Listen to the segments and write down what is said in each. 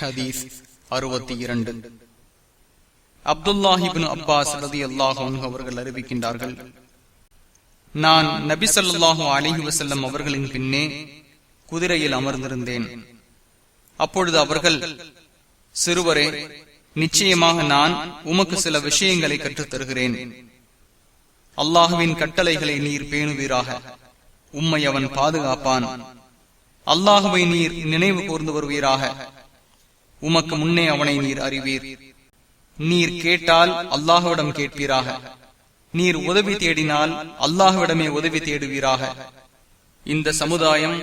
ஹதீஸ் அறுபத்தி இரண்டு. அப்துல்லாஹிபின் அப்பாஸ் ரதி அல்லாஹன் அவர்கள் அறிவிக்கின்றார்கள் நான் நபி ஸல்லல்லாஹு அலிஹி வசல்லம் அவர்களின் பின்னே குதிரையில் அமர்ந்திருந்தேன். அப்பொழுது அவர்கள் சிறுவரே நிச்சயமாக நான் உமக்கு சில விஷயங்களை கற்றுத் தருகிறேன் அல்லாஹுவின் கட்டளைகளை நீர் பேணுவீராக. உம்மை அவன் பாதுகாப்பான். அல்லாஹுவை நீர் நினைவு கூர்ந்து வருவீராக. உமக்கு முன்னே அவனை நீர் அறிவீர். நீர் கேட்டால் அல்லாஹுவிடம் கேட்பீராக. நீர் உதவி தேடினால் அல்லாஹுவிடமே உதவி தேடுவீராக. இந்த சமுதாயம்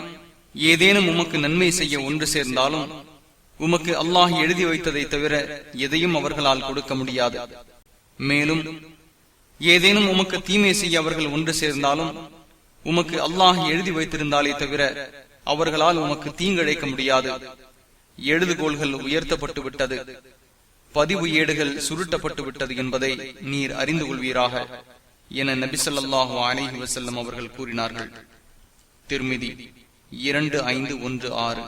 ஏதேனும் உமக்கு நன்மை செய்ய ஒன்று சேர்ந்தாலும் உமக்கு அல்லாஹ் எழுதி வைத்ததை தவிர எதையும் அவர்களால் கொடுக்க முடியாது. மேலும் ஏதேனும் உமக்கு தீமை செய்ய அவர்கள் ஒன்று சேர்ந்தாலும் உமக்கு அல்லாஹ் எழுதி வைத்திருந்தாலே தவிர அவர்களால் உமக்கு தீங்கிழைக்க முடியாது. எழுதுகோள்கள் உயர்த்தப்பட்டு விட்டது. பதிவு ஏடுகள் சுருட்டப்பட்டு விட்டது என்பதை நீர் அறிந்து கொள்வீராக என நபிசல்லாஹு அலிஹி வசல்லம் அவர்கள் கூறினார்கள். திருமிதி இரண்டு ஐந்து ஒன்று ஆறு.